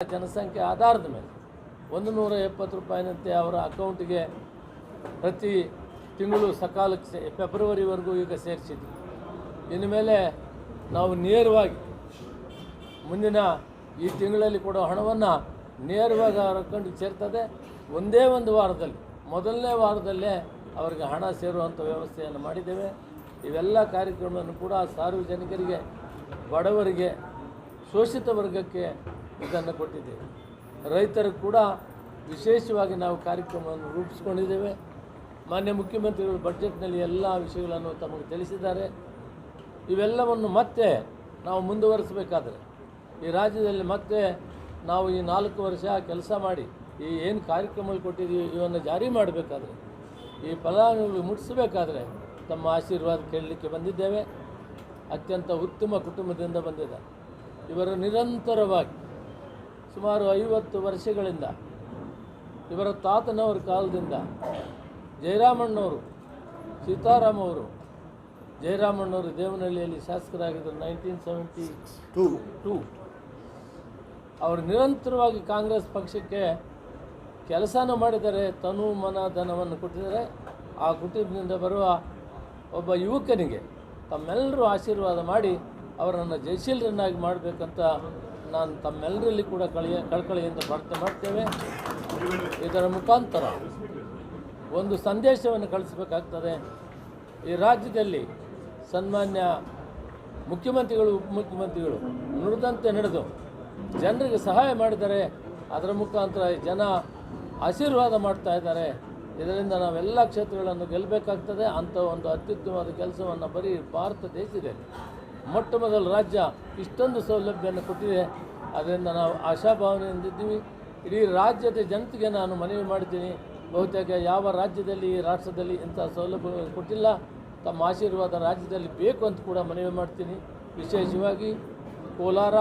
ಜನಸಂಖ್ಯೆ ಆಧಾರದ ಮೇಲೆ ಒಂದು ನೂರ ಎಪ್ಪತ್ತು ರೂಪಾಯಿನಂತೆ ಅವರ ಅಕೌಂಟಿಗೆ ಪ್ರತಿ ತಿಂಗಳು ಸಕಾಲಕ್ಕೆ ಸೇ, ಫೆಬ್ರವರಿವರೆಗೂ ಈಗ ಸೇರಿಸಿದ್ವಿ ಇನ್ನು ಮೇಲೆ ನಾವು ನೇರವಾಗಿ ಮುಂದಿನ ಈ ತಿಂಗಳಲ್ಲಿ ಕೊಡೋ ಹಣವನ್ನು ನೇರವಾಗಿ ಅವರ ಅಕೌಂಟಿಗೆ ಸೇರ್ತದೆ. ಒಂದೇ ಒಂದು ವಾರದಲ್ಲಿ, ಮೊದಲನೇ ವಾರದಲ್ಲೇ ಅವರಿಗೆ ಹಣ ಸೇರುವಂಥ ವ್ಯವಸ್ಥೆಯನ್ನು ಮಾಡಿದ್ದೇವೆ. ಇವೆಲ್ಲ ಕಾರ್ಯಕ್ರಮವನ್ನು ಕೂಡ ಸಾರ್ವಜನಿಕರಿಗೆ, ಬಡವರಿಗೆ, ಶೋಷಿತ ವರ್ಗಕ್ಕೆ ಇದನ್ನು ಕೊಟ್ಟಿದ್ದೇವೆ. ರೈತರು ಕೂಡ ವಿಶೇಷವಾಗಿ ನಾವು ಕಾರ್ಯಕ್ರಮವನ್ನು ರೂಪಿಸ್ಕೊಂಡಿದ್ದೇವೆ. ಮಾನ್ಯ ಮುಖ್ಯಮಂತ್ರಿಗಳು ಬಜೆಟ್ನಲ್ಲಿ ಎಲ್ಲ ವಿಷಯಗಳನ್ನು ತಮಗೆ ತಿಳಿಸಿದ್ದಾರೆ. ಇವೆಲ್ಲವನ್ನು ಮತ್ತೆ ನಾವು ಮುಂದುವರಿಸಬೇಕಾದರೆ, ಈ ರಾಜ್ಯದಲ್ಲಿ ಮತ್ತೆ ನಾವು ಈ ನಾಲ್ಕು ವರ್ಷ ಕೆಲಸ ಮಾಡಿ, ಈ ಏನು ಕಾರ್ಯಕ್ರಮಗಳು ಕೊಟ್ಟಿದ್ದೀವಿ, ಇವನ್ನು ಜಾರಿ ಮಾಡಬೇಕಾದ್ರೆ, ಈ ಫಲಾನುಭವಿ ಮುಟ್ಟಿಸಬೇಕಾದ್ರೆ ತಮ್ಮ ಆಶೀರ್ವಾದ ಕೇಳಲಿಕ್ಕೆ ಬಂದಿದ್ದೇವೆ. ಅತ್ಯಂತ ಉತ್ತಮ ಕುಟುಂಬದಿಂದ ಬಂದಿದ್ದಾರೆ. ಇವರು ನಿರಂತರವಾಗಿ ಸುಮಾರು ಐವತ್ತು ವರ್ಷಗಳಿಂದ ಇವರ ತಾತನವರ ಕಾಲದಿಂದ ಜಯರಾಮಣ್ಣವರು ಸೀತಾರಾಮ್ ಅವರು ಜಯರಾಮಣ್ಣವರು ದೇವನಹಳ್ಳಿಯಲ್ಲಿ ಶಾಸಕರಾಗಿದ್ದರು ನೈನ್ಟೀನ್ ಸೆವೆಂಟಿ ಟೂ ಟೂ. ಅವರು ನಿರಂತರವಾಗಿ ಕಾಂಗ್ರೆಸ್ ಪಕ್ಷಕ್ಕೆ ಕೆಲಸನೂ ಮಾಡಿದ್ದಾರೆ, ತನು ಮನ ಧನವನ್ನು ಕೊಟ್ಟಿದ್ದಾರೆ. ಆ ಕುಟುಂಬದಿಂದ ಬರುವ ಒಬ್ಬ ಯುವಕನಿಗೆ ತಮ್ಮೆಲ್ಲರೂ ಆಶೀರ್ವಾದ ಮಾಡಿ ಅವರನ್ನು ಜಯಶೀಲರನ್ನಾಗಿ ಮಾಡಬೇಕಂತ ನಾನು ತಮ್ಮೆಲ್ಲರಲ್ಲಿ ಕೂಡ ಕಳೆಯ ಕಳ್ಕಳಿಯಿಂದ ಪ್ರಾರ್ಥನೆ ಮಾಡ್ತೇವೆ ಇದರ ಮುಖಾಂತರ ಒಂದು ಸಂದೇಶವನ್ನು ಕಳಿಸಬೇಕಾಗ್ತದೆ. ಈ ರಾಜ್ಯದಲ್ಲಿ ಸನ್ಮಾನ್ಯ ಮುಖ್ಯಮಂತ್ರಿಗಳು, ಉಪಮುಖ್ಯಮಂತ್ರಿಗಳು ನುಡಿದಂತೆ ನಡೆದು ಜನರಿಗೆ ಸಹಾಯ ಮಾಡಿದರೆ ಅದರ ಮುಖಾಂತರ ಜನ ಆಶೀರ್ವಾದ ಮಾಡ್ತಾ ಇದ್ದಾರೆ. ಇದರಿಂದ ನಾವೆಲ್ಲ ಕ್ಷೇತ್ರಗಳನ್ನು ಗೆಲ್ಲಬೇಕಾಗ್ತದೆ. ಅಂಥ ಒಂದು ಅತ್ಯುತ್ತಮವಾದ ಕೆಲಸವನ್ನು ಬರೀ ಭಾರತ ದೇಶದಲ್ಲಿ ಮೊಟ್ಟ ಮೊದಲು ರಾಜ್ಯ ಇಷ್ಟೊಂದು ಸೌಲಭ್ಯವನ್ನು ಕೊಟ್ಟಿದೆ. ಅದರಿಂದ ನಾವು ಆಶಾಭಾವನೆಯಿಂದಿದ್ದೀವಿ. ಇಡೀ ರಾಜ್ಯದ ಜನತೆಗೆ ನಾನು ಮನವಿ ಮಾಡ್ತೀನಿ ಬಹುತೇಕ ಯಾವ ರಾಜ್ಯದಲ್ಲಿ, ರಾಷ್ಟ್ರದಲ್ಲಿ ಇಂಥ ಸೌಲಭ್ಯಗಳು ಕೊಟ್ಟಿಲ್ಲ. ತಮ್ಮ ಆಶೀರ್ವಾದ ರಾಜ್ಯದಲ್ಲಿ ಬೇಕು ಅಂತ ಕೂಡ ಮನವಿ ಮಾಡ್ತೀನಿ. ವಿಶೇಷವಾಗಿ ಕೋಲಾರ,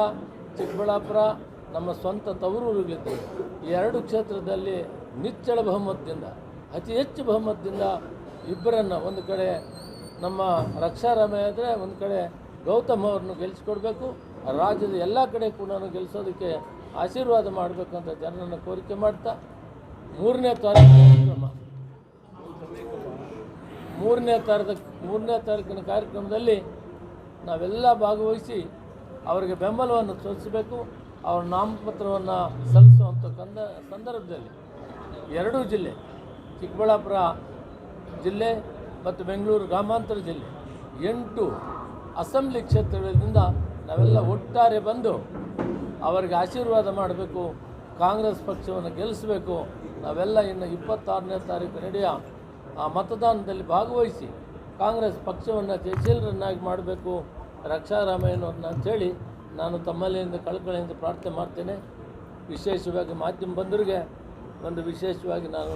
ಚಿಕ್ಕಬಳ್ಳಾಪುರ, ನಮ್ಮ ಸ್ವಂತ ಈ ಎರಡು ಕ್ಷೇತ್ರದಲ್ಲಿ ನಿಚ್ಚಳ ಬಹುಮತದಿಂದ, ಅತಿ ಹೆಚ್ಚು ಬಹುಮತದಿಂದ ಇಬ್ಬರನ್ನು ಒಂದು ಕಡೆ ನಮ್ಮ ರಕ್ಷಾರಾಮಯ್ಯ ಆದರೆ, ಒಂದು ಕಡೆ ಗೌತಮ್ ಅವರನ್ನು ಗೆಲ್ಲಿಸ್ಕೊಡ್ಬೇಕು ರಾಜ್ಯದ ಎಲ್ಲ ಕಡೆ ಕೂಡ ಗೆಲ್ಲಿಸೋದಕ್ಕೆ ಆಶೀರ್ವಾದ ಮಾಡಬೇಕು ಅಂತ ಜನರನ್ನು ಕೋರಿಕೆ ಮಾಡ್ತಾ, ಮೂರನೇ ಕಾರ್ಯಕ್ರಮ. ಮೂರನೇ ತಾರದ, ಮೂರನೇ ತಾರೀಕಿನ ಕಾರ್ಯಕ್ರಮದಲ್ಲಿ ನಾವೆಲ್ಲ ಭಾಗವಹಿಸಿ ಅವರಿಗೆ ಬೆಂಬಲವನ್ನು ತೋರಿಸಬೇಕು. ಅವರ ನಾಮಪತ್ರವನ್ನು ಸಲ್ಲಿಸುವಂಥ ಕಂದ, ಸಂದರ್ಭದಲ್ಲಿ ಎರಡೂ ಜಿಲ್ಲೆ, ಚಿಕ್ಕಬಳ್ಳಾಪುರ ಜಿಲ್ಲೆ ಮತ್ತು ಬೆಂಗಳೂರು ಗ್ರಾಮಾಂತರ ಜಿಲ್ಲೆ, ಎಂಟು ಅಸೆಂಬ್ಲಿ ಕ್ಷೇತ್ರಗಳಿಂದ ನಾವೆಲ್ಲ ಒಟ್ಟಾರೆ ಬಂದು ಅವರಿಗೆ ಆಶೀರ್ವಾದ ಮಾಡಬೇಕು, ಕಾಂಗ್ರೆಸ್ ಪಕ್ಷವನ್ನು ಗೆಲ್ಲಿಸಬೇಕು. ನಾವೆಲ್ಲ ಇನ್ನು ಇಪ್ಪತ್ತಾರನೇ ತಾರೀಕು ನಡೆಯ ಆ ಮತದಾನದಲ್ಲಿ ಭಾಗವಹಿಸಿ ಕಾಂಗ್ರೆಸ್ ಪಕ್ಷವನ್ನು ಜಯಶೀಲರನ್ನಾಗಿ ಮಾಡಬೇಕು. ರಕ್ಷಾರಾಮಯ್ಯನವ್ರನ್ನ ಅಂಥೇಳಿ ನಾನು ತಮ್ಮಲ್ಲಿಂದ ಕಳಕಳಿಯಿಂದ ಪ್ರಾರ್ಥನೆ ಮಾಡ್ತೇನೆ. ವಿಶೇಷವಾಗಿ ಮಾಧ್ಯಮ ಬಂಧುರಿಗೆ ಒಂದು ವಿಶೇಷವಾಗಿ ನಾನು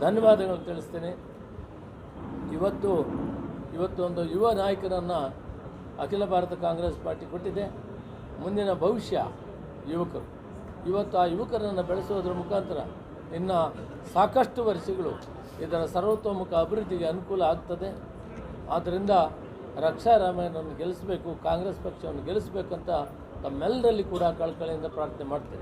ಧನ್ಯವಾದಗಳು ತಿಳಿಸ್ತೇನೆ. ಇವತ್ತು ಇವತ್ತು ಒಂದು ಯುವ ನಾಯಕರನ್ನು ಅಖಿಲ ಭಾರತ ಕಾಂಗ್ರೆಸ್ ಪಾರ್ಟಿ ಕೊಟ್ಟಿದೆ. ಮುಂದಿನ ಭವಿಷ್ಯ ಯುವಕರು. ಇವತ್ತು ಆ ಯುವಕರನ್ನು ಬೆಳೆಸೋದ್ರ ಮುಖಾಂತರ ಇನ್ನು ಸಾಕಷ್ಟು ವರ್ಷಗಳು ಇದರ ಸರ್ವತೋಮುಖ ಅಭಿವೃದ್ಧಿಗೆ ಅನುಕೂಲ ಆಗ್ತದೆ. ಆದ್ದರಿಂದ ರಕ್ಷಾರಾಮಯ್ಯನನ್ನು ಗೆಲ್ಲಿಸಬೇಕು, ಕಾಂಗ್ರೆಸ್ ಪಕ್ಷವನ್ನು ಗೆಲ್ಲಿಸಬೇಕಂತ ತಮ್ಮೆಲ್ಲರಲ್ಲಿ ಕೂಡ ಕಳಕಳಿಯಿಂದ ಪ್ರಾರ್ಥನೆ ಮಾಡ್ತೇನೆ.